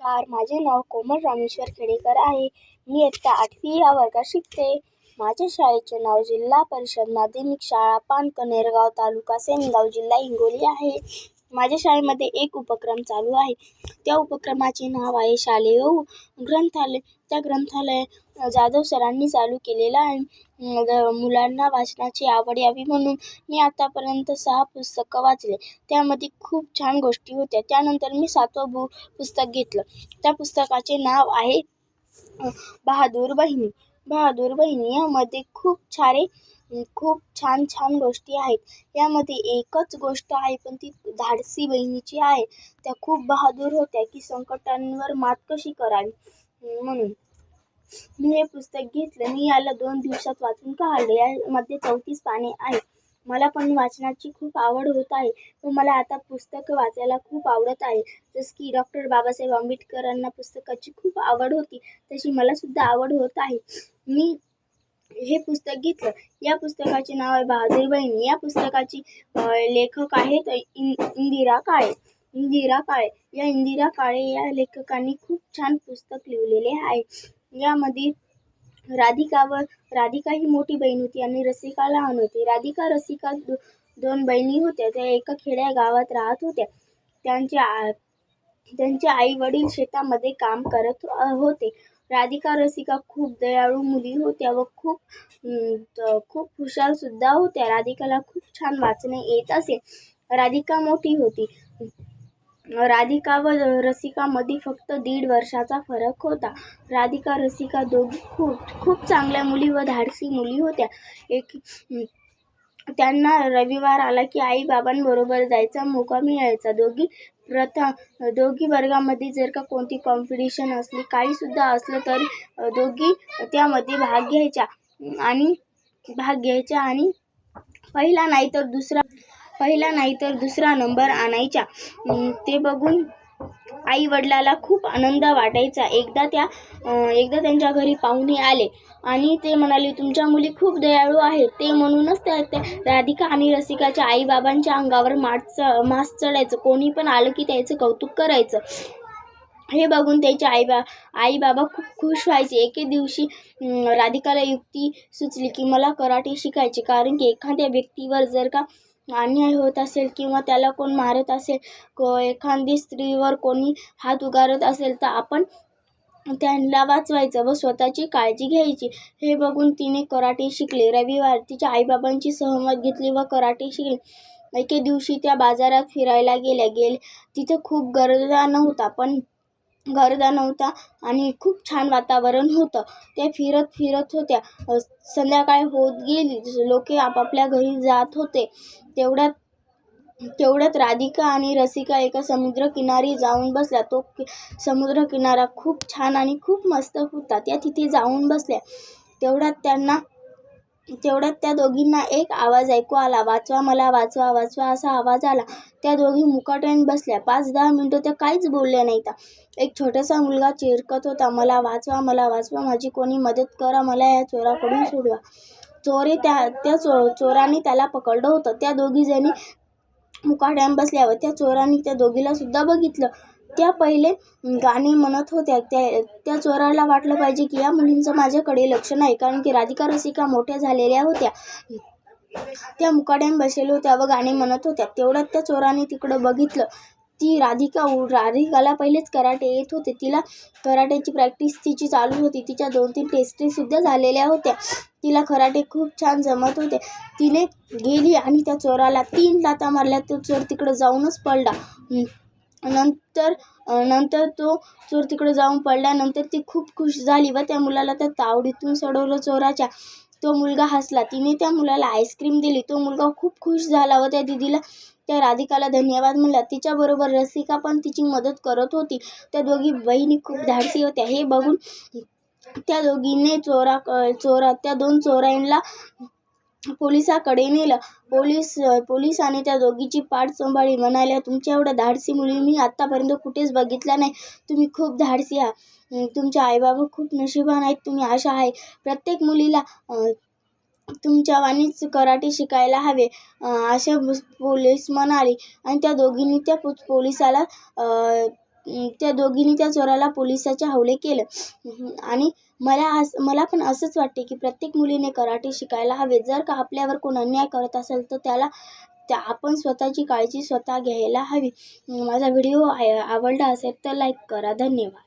नमस्कार माझे नाव कोमल रामेश्वर खेडेकर आहे. मी इयत्ता आठवी या वर्गात शिकते. माझ्या शाळेचे नाव जिल्हा परिषद माध्यमिक शाळा पानकनेरगाव तालुका सेनगाव जिल्हा हिंगोली आहे. माझ्या शाळेमध्ये एक उपक्रम चालू आहे. त्या उपक्रमाचे नाव आहे शालेय ग्रंथालय. त्या ग्रंथालय जाधव सरांनी चालू केलेला आहे. मुलांना वाचनाची आवड यावी म्हणून मी आतापर्यंत सहा पुस्तकं वाचले. त्यामध्ये खूप छान गोष्टी होत्या. त्यानंतर मी सातवं बु पुस्तक घेतलं. त्या पुस्तकाचे नाव आहे बहादूर बहिणी बहादूर बहिणी यामध्ये खूप सारे खूप छान छान गोष्टी आहेत. यामध्ये एकच गोष्ट आहे पण ती धाडसी बहिणीची आहे. त्या खूप बहादूर होत्या की संकटांवर मात कशी करावी? म्हणून. मी हे पुस्तक घेतलं. मी याला दोन दिवसात वाचून काढलं. यामध्ये चौतीस पाने आहे मला पण वाचनाची खूप आवड होत आहे. व मला आता पुस्तकं वाचायला खूप आवडत आहे. जसं की डॉक्टर बाबासाहेब आंबेडकरांना पुस्तकाची खूप आवड होती. तशी मलासुद्धा आवड होत आहे. मी हे पुस्तक घेतलं. या पुस्तकाचे नाव आहे बहादूर बहिणी. या पुस्तकाची लेखक आहेत इंदिरा काळे. इंदिरा काळे. या इंदिरा काळे या लेखकांनी खूप छान पुस्तक लिहिलेले आहे. यामध्ये राधिका व राधिका ही मोठी बहीण होती आणि रसिका लहान होती. राधिका रसिका दो दोन बहिणी होत्या. त्या एका खेड्या गावात राहत होत्या. त्यांच्या आ त्यांचे आई वडील शेतामध्ये काम करत होते. राधिका रसिका खूप दयाळू मुली होत्या व खूप खूप हुशारसुद्धा होत्या. राधिकाला खूप छान वाचणे येत असे. राधिका मोठी होती. राधिका व रसिकामध्ये फक्त दीड वर्षाचा फरक होता. राधिका रसिका दोघी खूप खूप चांगल्या मुली व धाडसी मुली होत्या. एक त्यांना रविवार आला की आई बाबांबरोबर जायचा मोका मिळायचा. दोघी प्रथा दोघी वर्गामध्ये जर का कोणती कॉम्पिटिशन असली काहीसुद्धा असलं तरी दोघी त्यामध्ये भाग घ्यायच्या आणि भाग घ्यायच्या आणि पहिला नाही तर दुसरा पहिला नाही तर दुसरा नंबर आणायच्या ते बघून आई वडिलाला खूप आनंद वाटायचा. एकदा त्या एकदा त्यांच्या घरी पाहुणे आले आणि ते म्हणाले तुमच्या मुली खूप दयाळू आहेत. ते म्हणूनच त्या त्या राधिका आणि रसिकाच्या आईबाबांच्या अंगावर माठ मास चढायचं. कोणी पण आलं की त्याचं कौतुक करायचं. हे बघून त्याचे आई बा खूप खुश व्हायचे. एके दिवशी राधिकाला युक्ती सुचली की मला कराटे शिकायचे. कारण की एखाद्या व्यक्तीवर जर का अन्याय होत असेल किंवा त्याला कोण मारत असेल को एखादी स्त्रीवर कोणी हात उगारत असेल तर आपण त्यांना वाचवायचं व स्वतःची काळजी घ्यायची. हे बघून तिने कराटे शिकले. रविवार तिच्या आईबाबांची सहमत घेतली व कराटे शिकले. एके दिवशी त्या बाजारात फिरायला गेल्या. गेल तिथं खूप गर्दा नव्हता पण गर्दा नव्हता आणि खूप छान वातावरण होतं. त्या फिरत फिरत होत्या. संध्याकाळी संध्याकाळ होत गेली. लोक आपापल्या घरी जात होते. तेवढ्यात तेवढ्यात राधिका आणि रसिका एका समुद्रकिनारी जाऊन बसल्या. तो समुद्रकिनारा खूप छान आणि खूप मस्त होता. त्या तिथे जाऊन बसल्या. तेवढ्यात त्यांना तेवढ्यात त्या दोघींना एक आवाज ऐकू आला. वाचवा मला वाचवा वाचवा असा आवाज आला. त्या दोघी मुकाट्याने बसल्या. पाच दहा मिनटं त्या काहीच बोलल्या नाहीत. एक छोटासा मुलगा चिरकत होता. मला वाचवा मला वाचवा. माझी कोणी मदत करा. मला या चोराकडून सोडवा. चोरी त्या त्या चो चोराने त्याला पकडलं होतं. त्या दोघीजणी जणी बसल्या व त्या चोराने त्या दोघीला सुद्धा बघितलं. त्या पहिले गाणे म्हणत होत्या. त्या त्या चोराला वाटलं पाहिजे की या मुलींचं माझ्याकडे लक्ष नाही. कारण की राधिका रसिका मोठ्या झालेल्या होत्या. त्या मुकाट्याने बसलेल्या होत्या व गाणे म्हणत होत्या. तेवढ्यात त्या चोराने तिकडं बघितलं. ती राधिका उ- राधिकाला पहिलेच कराटे येत होते. तिला कराट्याची प्रॅक्टिस तिची चालू होती. तिच्या दोन तीन टेस्टीसुद्धा झालेल्या होत्या. तिला कराटे खूप छान जमत होते. तिने गेली आणि त्या चोराला तीन लाथा मारल्या. तो चोर तिकडं जाऊनच पडला. नंतर नंतर तो चोर तिकडे जाऊन पडल्यानंतर ती खूप खुश झाली व त्या मुलाला त्या तावडीतून सोडवलं चोराच्या. तो मुलगा हसला. तिने त्या मुलाला आईस्क्रीम दिली. तो मुलगा खूप खुश झाला व त्या दिदीला त्या राधिकाला धन्यवाद म्हणला. तिच्याबरोबर रसिका पण तिची मदत करत होती. त्या दोघी बहिणी खूप धाडसी होत्या. हे बघून त्या दोघींनी चोरा चोरा त्या दोन चोरांना पोलिसाकडे नेलं. पोलीस पोलिसाने त्या दोघीची पाठ सांभाळली. म्हणाल्या तुमच्या एवढ्या धाडसी मुली मी आत्तापर्यंत कुठेच बघितल्या नाही. तुम्ही खूप धाडसी आहात. तुमच्या आईबाबा खूप नशिबान आहेत. तुम्ही अशा आहे. प्रत्येक मुलीला तुमच्या वाणीच कराटे शिकायला हवे. अशा पोलीस म्हणाले. आणि त्या दोघींनी त्या पोलिसाला त्या दोघींनी त्या चोराला पोलिसाच्या हवले केलं. आणि मला अस मला पण असंच वाटते की प्रत्येक मुलीने कराटे शिकायला हवे जर का आपल्यावर कोण अन्याय करत असेल तर त्याला त्या आपण स्वतःची काळजी स्वतः घ्यायला हवी. माझा व्हिडिओ आवडला असेल तर लाईक करा. धन्यवाद.